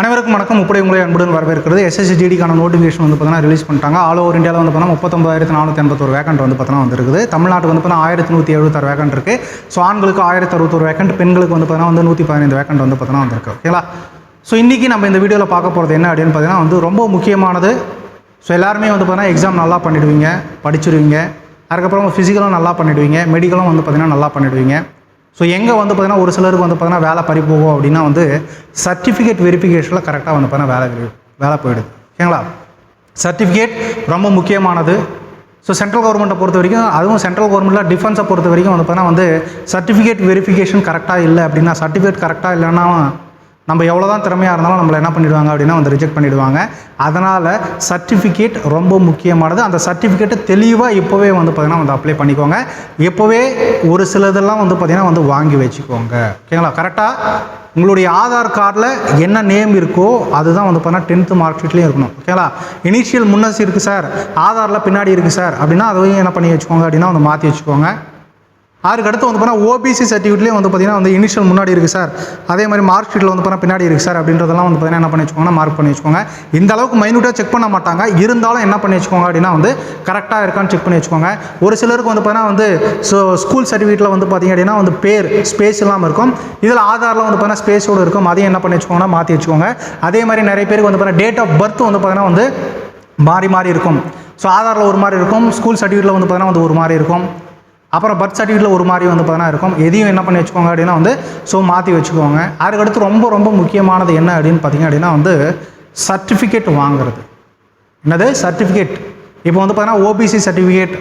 அனைவருக்கும் வணக்கம். முப்படை உங்களை அன்புடன் வரவேற்கிறது. எஸ்எஸ்டிடிக்கான நோட்டிஃபிகேஷன் வந்து பார்த்தீங்கன்னா ரிலீஸ் பண்ணிட்டாங்க. ஆல் ஓவர் இந்தியாவில் வந்து பார்த்தீங்கன்னா முப்பத்தொம்பதாயிரத்து நானூற்றி எண்பத்தொரு வேக்கண்ட் வந்து பார்த்தீங்கன்னா வந்துருக்குது. தமிழ்நாட்டுக்கு வந்து பார்த்தீங்கன்னா ஆயிரத்தி நூற்றி எழுபத்தாறு வேக்கண்ட் இருக்குது ஸோ ஆண்களுக்கு ஆயிரத்தி அறுபத்தொரு வேக்கண்ட் பெண்களுக்கு வந்து பார்த்தீங்கன்னா வந்து நூற்றி பதினைந்து வேக்கண்ட் வந்து பார்த்தீங்கன்னா வந்திருக்கு. ஓகேங்களா ஸோ இன்றைக்கி நம்ம இந்த வீடியோவில் பார்க்க போகிறது என்ன அப்படின்னு பார்த்தீங்கன்னா வந்து ரொம்ப முக்கியமானது. ஸோ எல்லாருமே வந்து பார்த்தீங்கன்னா எக்ஸாம் நல்லா பண்ணிடுவீங்க படிச்சிருவீங்க. அதுக்கப்புறம் ஃபிசிக்கலும் நல்லா பண்ணிடுவீங்க மெடிக்கலும் வந்து பார்த்தீங்கன்னா நல்லா பண்ணிடுவீங்க. ஸோ எங்கே வந்து பார்த்தீங்கன்னா ஒரு சிலருக்கு வந்து பார்த்தீங்கன்னா வேலை பறி போகும் அப்படின்னா வந்து சர்டிஃபிகேட் வெரிஃபிகேஷனில் கரெக்டாக வந்து பார்த்தீங்கன்னா வேலை வேலை போயிடுது. ஓகேங்களா சர்டிஃபிகேட் ரொம்ப முக்கியமானது. ஸோ சென்ட்ரல் கவர்மெண்ட்டை பொறுத்த வரைக்கும் அதுவும் சென்ட்ரல் கவர்மெண்ட்டில் டிஃபென்ஸை பொறுத்த வரைக்கும் வந்து பார்த்தீங்கன்னா வந்து சர்டிஃபிகேட் வெரிஃபிகேஷன் கரெக்டாக இல்லை அப்படின்னா சர்டிஃபிகேட் கரெக்டாக இல்லைன்னா நம்ம எவ்வளோ தான் திறமையாக இருந்தாலும் நம்மளை என்ன பண்ணிடுவாங்க அப்படின்னா வந்து ரிஜெக்ட் பண்ணிடுவாங்க. அதனால் சர்டிஃபிகேட் ரொம்ப முக்கியமானது. அந்த சர்டிஃபிகேட்டை தெளிவாக இப்போவே வந்து பார்த்திங்கன்னா வந்து அப்ளை பண்ணிக்கோங்க. இப்போவே ஒரு சிலதெல்லாம் வந்து பார்த்திங்கன்னா வந்து வாங்கி வச்சுக்கோங்க. ஓகேங்களா கரெக்டாக உங்களுடைய ஆதார் கார்டில் என்ன நேம் இருக்கோ அதுதான் வந்து பார்த்தீங்கன்னா டென்த்து மார்க் ஷீட்லேயும் இருக்கணும். ஓகேங்களா இனிஷியல் முன்னசி இருக்குது சார் ஆதாரில் பின்னாடி இருக்குது சார் அப்படின்னா அதையும் என்ன பண்ணி வச்சுக்கோங்க அப்படின்னா வந்து மாற்றி வச்சுக்கோங்க. அதுக்கு அடுத்து வந்து பார்த்தீங்கன்னா ஓபிசி சர்டிஃபிகேட்லேயே வந்து பார்த்தீங்கன்னா வந்து இனிஷியல் முன்னாடி இருக்குது சார். அதே மாதிரி மார்க் ஷீட்டில் வந்து பார்த்தீங்கன்னா பின்னாடி இருக்குது சார் அப்படின்றதெல்லாம் வந்து பார்த்தீங்கன்னா என்ன பண்ணி வச்சுக்கோங்கன்னா மார்க் பண்ணி வச்சுக்கோங்க. இந்த அளவுக்கு மைனூட்டாக செக் பண்ண மாட்டாங்க. இருந்தாலும் என்ன பண்ணி வச்சுக்கோங்க அப்படின்னா வந்து கரெக்டாக இருக்கான்னு செக் பண்ணி வச்சுக்கோங்க. ஒரு சிலருக்கு வந்து பார்த்தீங்கன்னா வந்து ஸோ ஸ்கூல் சர்டிஃபிகேட்டில் வந்து பார்த்திங்க அப்படின்னா வந்து பேர் ஸ்பேஸ் இல்லாமல் இருக்கும். இதில் ஆதாரில் வந்து பார்த்தீங்கன்னா ஸ்பேஸோடு இருக்கும். அதையும் என்ன பண்ணி வச்சுக்கோங்கன்னா மாற்றி வச்சுக்கோங்க. அதே மாதிரி நிறைய பேருக்கு வந்து பார்த்தீங்கன்னா டேட் ஆஃப் பர்த் வந்து பார்த்தீங்கன்னா வந்து மாறி மாறி இருக்கும். ஸோ ஆதாரில் ஒரு மாதிரி இருக்கும். ஸ்கூல் சர்டிஃபிகேட்டில் வந்து பார்த்தீங்கன்னா வந்து ஒரு மாதிரி இருக்கும். அப்புறம் பர்த் சர்டிஃபிகேட்டில் ஒரு மாதிரி வந்து பார்த்தீங்கன்னா இருக்கும். எதையும் என்ன பண்ணி வச்சுக்கோங்க அப்படின்னா வந்து ஸோ மாற்றி வச்சுக்கோங்க. அதுக்கடுத்து ரொம்ப ரொம்ப முக்கியமானது என்ன அப்படின்னு பார்த்தீங்க அப்படின்னா வந்து சர்டிஃபிகேட் வாங்குறது. என்னது? சர்டிஃபிகேட் இப்போ வந்து பார்த்தீங்கன்னா ஓபிசி சர்டிஃபிகேட்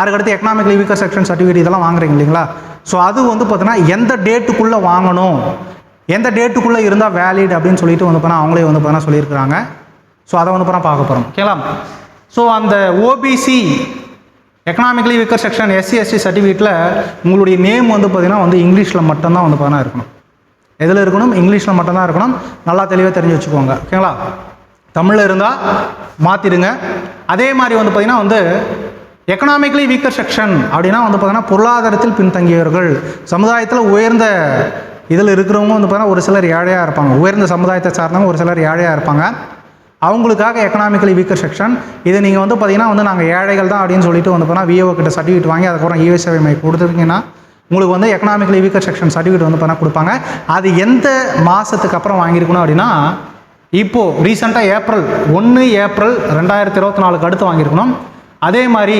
அதுக்கடுத்து எக்கனாமிக்கலி வீக்கர் செக்ஷன் சர்டிஃபிகேட் இதெல்லாம் வாங்குறீங்க இல்லைங்களா? ஸோ அது வந்து பார்த்தீங்கன்னா எந்த டேட்டுக்குள்ளே வாங்கணும்? எந்த டேட்டுக்குள்ளே இருந்தால் வேலிட் அப்படின்னு சொல்லிட்டு வந்து பார்த்தீங்கன்னா அவங்களே வந்து பார்த்தீங்கன்னா சொல்லியிருக்கிறாங்க. ஸோ அதை வந்து பார்த்தீங்கன்னா பார்க்க போகிறோம் ஓகேங்களா ஸோ அந்த OBC economically weaker section SC ST சர்டிஃபிகேட்டில் உங்களுடைய நேம் வந்து பார்த்திங்கன்னா வந்து இங்கிலீஷில் மட்டும்தான் வந்து பார்த்தீங்கன்னா இருக்கணும். எதில் இருக்கணும்? இங்கிலீஷில் மட்டும்தான் இருக்கணும். நல்லா தெளிவாக தெரிஞ்சு வச்சுக்கோங்க. ஓகேங்களா தமிழில் இருந்தால் மாற்றிடுங்க அதே மாதிரி வந்து பார்த்திங்கன்னா வந்து எக்கனாமிக்கலி வீக்கர் செக்ஷன் அப்படின்னா வந்து பார்த்தீங்கன்னா பொருளாதாரத்தில் பின்தங்கியவர்கள். சமுதாயத்தில் உயர்ந்த இதில் இருக்கிறவங்க வந்து பார்த்தீங்கன்னா ஒரு சிலர் ஏழையாக இருப்பாங்க. உயர்ந்த சமுதாயத்தை சார்ந்தவங்க ஒரு சிலர் ஏழையாக இருப்பாங்க. அவங்களுக்காக எக்கனாமிக்கலி வீக்கர் செக்ஷன் இது நீங்கள் வந்து பார்த்தீங்கன்னா வந்து நாங்கள் ஏழைகள் தான் அப்படின்னு சொல்லிட்டு வந்து போனால் விஓ கிட்ட சர்டிஃபிகேட் வாங்கி அதுக்கப்புறம் இஎஸ்ஐ மைக் கொடுத்துருக்கீங்கன்னா உங்களுக்கு வந்து எக்கனாமிக்கலி வீக்கர் செக்ஷன் சர்டிஃபிகேட் வந்து பண்ணால் கொடுப்பாங்க. அது எந்த மாதத்துக்கு அப்புறம் வாங்கியிருக்கணும் அப்படின்னா இப்போது ரீசெண்டாக ஏப்ரல் ஒன்று ஏப்ரல் ரெண்டாயிரத்தி இருபத்தி நாலுக்கு அடுத்து வாங்கியிருக்கணும். அதே மாதிரி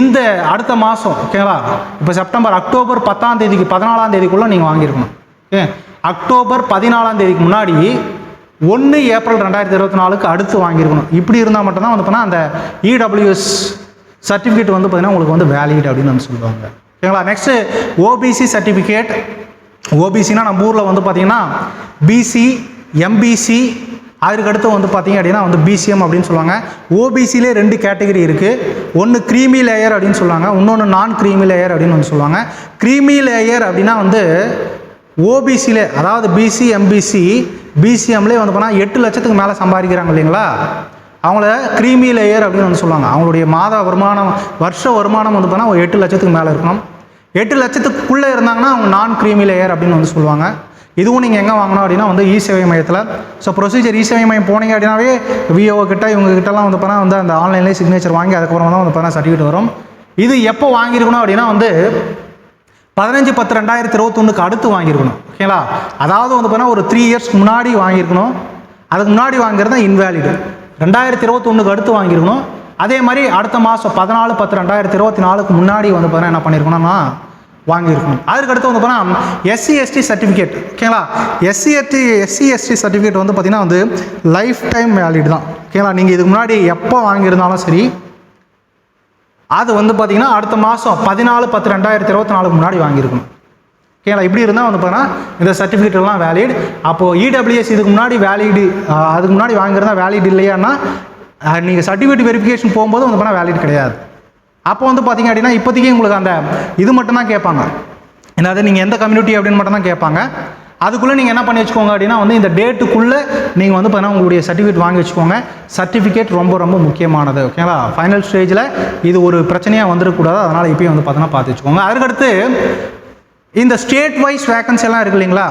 இந்த அடுத்த மாதம் ஓகேங்களா இப்போ செப்டம்பர் அக்டோபர் பத்தாம் தேதிக்கு பதினாலாம் தேதிக்குள்ளே நீங்கள் வாங்கியிருக்கணும். ஓகே அக்டோபர் பதினாலாம் தேதிக்கு முன்னாடி ஒன்று ஏப்ரல் ரெண்டாயிரத்தி இருபத்தி நாலுக்கு அடுத்து வாங்கியிருக்கணும். இப்படி இருந்தால் மட்டும்தான் வந்து பார்த்தீங்கன்னா அந்த இடபிள்யூஎஸ் சர்டிஃபிகேட் வந்து பார்த்தீங்கன்னா உங்களுக்கு வந்து வேலிட் அப்படின்னு வந்து சொல்லுவாங்க. ஓகேங்களா நெக்ஸ்ட்டு ஓபிசி சர்டிஃபிகேட் ஓபிசினா நம்ம ஊரில் வந்து பார்த்தீங்கன்னா பிசி எம்பிசி அதுக்கு அடுத்து வந்து பார்த்தீங்க அப்படின்னா வந்து பிசிஎம் அப்படின்னு சொல்லுவாங்க. ஓபிசிலே ரெண்டு கேட்டகரி இருக்குது ஒன்று க்ரீமி லேயர் அப்படின்னு சொல்லுவாங்க. இன்னொன்று நான் க்ரீமி லேயர் அப்படின்னு வந்து சொல்லுவாங்க. க்ரீமி லேயர் அப்படின்னா வந்து ஓபிசியிலே அதாவது பிசி எம்பிசி பிசிஎம்லேயே வந்து போனால் எட்டு லட்சத்துக்கு மேலே சம்பாதிக்கிறாங்க இல்லைங்களா? அவங்கள கிரீமி லேயர் அப்படின்னு வந்து சொல்லுவாங்க. அவங்களுடைய மாத வருமானம் வருஷ வருமானம் வந்து போனால் ஒரு எட்டு லட்சத்துக்கு மேலே இருக்கணும். எட்டு லட்சத்துக்குள்ளே இருந்தாங்கன்னா அவங்க நான் கிரீமி லேயர் அப்படின்னு வந்து சொல்லுவாங்க. இதுவும் நீங்கள் எங்கே வாங்கணும் அப்படின்னா வந்து இ சேவை மையத்தில். ஸோ ப்ரொசீஜர் இ சேவை மையம் போனீங்க அப்படின்னாவே விஓ கிட்ட இவங்க கிட்டலாம் வந்து பார்த்தா வந்து அந்த ஆன்லைன்லேயே சிக்னேச்சர் வாங்கி அதுக்கப்புறம் தான் வந்து பார்த்தா சர்டிஃபிகேட் வரும். இது எப்போ வாங்கியிருக்கணும் அப்படின்னா வந்து பதினஞ்சு பத்து ரெண்டாயிரத்தி இருபத்தொன்னுக்கு அடுத்து வாங்கியிருக்கணும். ஓகேங்களா? அதாவது வந்து பார்த்தீங்கன்னா ஒரு த்ரீ இயர்ஸ்க்கு முன்னாடி வாங்கியிருக்கணும். அதுக்கு முன்னாடி வாங்குறது தான் இன்வேலிடு ரெண்டாயிரத்தி இருபத்தொன்னுக்கு அடுத்து வாங்கியிருக்கணும். அதே மாதிரி அடுத்த மாதம் பதினாலு பத்து ரெண்டாயிரத்தி இருபத்தி நாலுக்கு முன்னாடி வந்து பார்த்தீங்கன்னா என்ன பண்ணியிருக்கணும்னா வாங்கியிருக்கணும். அதுக்கு அடுத்து வந்து பார்த்தீங்கன்னா எஸ்சி எஸ்டி சர்டிஃபிகேட் ஓகேங்களா? SC ST SC ST certificate வந்து பார்த்தீங்கன்னா வந்து லைஃப் டைம் வேலிட் தான். ஓகேங்களா? நீங்கள் இதுக்கு முன்னாடி எப்போ வாங்கியிருந்தாலும் சரி அது வந்து பார்த்தீங்கன்னா அடுத்த மாதம் பதினாலு பத்து ரெண்டாயிரத்தி இருபத்தி நாலுக்கு முன்னாடி வாங்கியிருக்கணும். ஓகேங்களா இப்படி இருந்தால் வந்து பார்த்தீங்கன்னா இந்த சர்டிஃபிகேட் எல்லாம் வேலிட் அப்போது இடபிள்யூஎஸ் இதுக்கு முன்னாடி வேலிடு அதுக்கு முன்னாடி வாங்கியிருந்தா வேலிட் இல்லையான்னா நீங்கள் சர்டிஃபிகேட் வெரிஃபிகேஷன் போகும்போது வந்து பார்த்தா வேலிட் கிடையாது. அப்போ வந்து பார்த்தீங்க அப்படின்னா இப்போதைக்கு உங்களுக்கு அந்த இது மட்டும்தான் கேட்பாங்க. என்னது நீங்கள் எந்த கம்யூனிட்டி அப்படின்னு மட்டும் தான் கேட்பாங்க. அதுக்குள்ளே நீங்கள் என்ன பண்ணி வச்சுக்கோங்க அப்படின்னா வந்து இந்த டேட்டுக்குள்ளே நீங்கள் வந்து பார்த்தீங்கன்னா உங்களுடைய சர்டிஃபிகேட் வாங்கி வச்சுக்கோங்க. சர்டிஃபிகேட் ரொம்ப ரொம்ப முக்கியமானது ஓகேங்களா ஃபைனல் ஸ்டேஜில் இது ஒரு பிரச்சனையாக வந்துடக்கூடாது அதனால் இப்பயும் வந்து பார்த்தீங்கன்னா பார்த்து வச்சுக்கோங்க. அதுக்கடுத்து இந்த ஸ்டேட் வைஸ் வேகன்சி எல்லாம் இருக்கு இல்லைங்களா?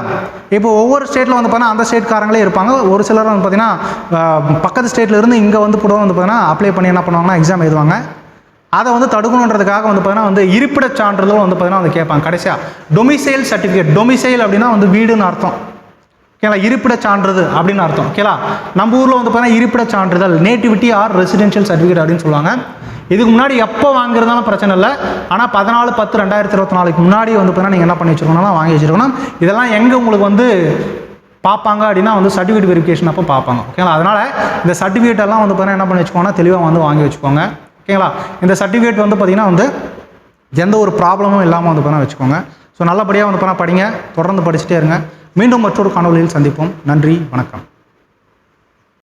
இப்போ ஒவ்வொரு ஸ்டேட்டில் வந்து பார்த்தீங்கன்னா அந்த ஸ்டேட்காரங்களே இருப்பாங்க. ஒரு சிலர் வந்து பார்த்தீங்கன்னா பக்கத்து ஸ்டேட்டில் இருந்து இங்கே வந்து கூட வந்து பார்த்தீங்கன்னா அப்ளை பண்ணி என்ன பண்ணுவாங்கன்னா எக்ஸாம் எழுதுவாங்க. அதை வந்து தடுக்கணுன்றதுக்காக வந்து பார்த்தீங்கன்னா வந்து இருப்பிட சான்றிதழும் வந்து பார்த்தீங்கன்னா வந்து கேட்பாங்க. கடைசியாக டொமிசைல் சர்டிஃபிகேட் டொமிசைல் அப்படின்னா வந்து வீடுன்னு அர்த்தம். ஓகேங்களா இருப்பிட சான்றிதழ் அப்படின்னு அர்த்தம். ஓகேலா நம்ம ஊரில் வந்து பார்த்தீங்கன்னா இருப்பிட சான்றிதழ் நேட்டிவிட்டி ஆர் ரெசிடென்ஷியல் சர்டிஃபிகேட் அப்படின்னு சொல்லுவாங்க. இதுக்கு முன்னாடி எப்போ வாங்குறதாலும் பிரச்சனை இல்லை. ஆனால் பதினாலு பத்து ரெண்டாயிரத்தி இருபத்தி நாலுக்கு முன்னாடி வந்து பார்த்தீங்கன்னா நீங்கள் என்ன பண்ணி வச்சுருக்கணும்னா வாங்கி வச்சுருக்கணும். இதெல்லாம் எங்கே உங்களுக்கு வந்து பார்ப்பாங்க அப்படின்னா வந்து சர்டிஃபிகேட் வெரிஃபிகேஷன் அப்போ பார்ப்பாங்க. ஓகேங்களா அதனால் இந்த சர்டிஃபிகேட்டெல்லாம் வந்து பார்த்தீங்கன்னா என்ன பண்ணி வச்சுக்கோங்கன்னா தெளிவாக வந்து வாங்கி வச்சுக்கோங்க. ஓகேங்களா? இந்த சர்டிஃபிகேட் வந்து பார்த்தீங்கன்னா வந்து எந்த ஒரு ப்ராப்ளமும் இல்லாமல் வந்து பண்ண வச்சுக்கோங்க. ஸோ நல்லபடியாக வந்து பண்ண படிங்க. தொடர்ந்து படிச்சுட்டே இருங்க. மீண்டும் மற்றொரு காணொலியில் சந்திப்போம். நன்றி வணக்கம்.